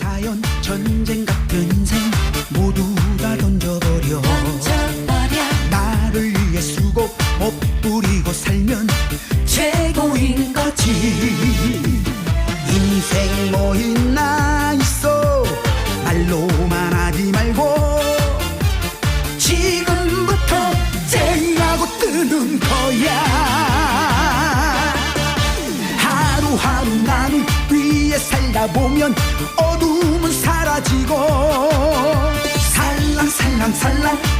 사연 전쟁 같은 인생 모두 다 던져버려. 던져버려. 나를 위해 수고 못 부리고 살면 최고인 거지. 인생 뭐 있나 있어. 말로만 하지 말고. 지금부터 쨍하고 뜨는 거야. 하루하루 나는 위에 살다 보면 사라지고. 살랑살랑살랑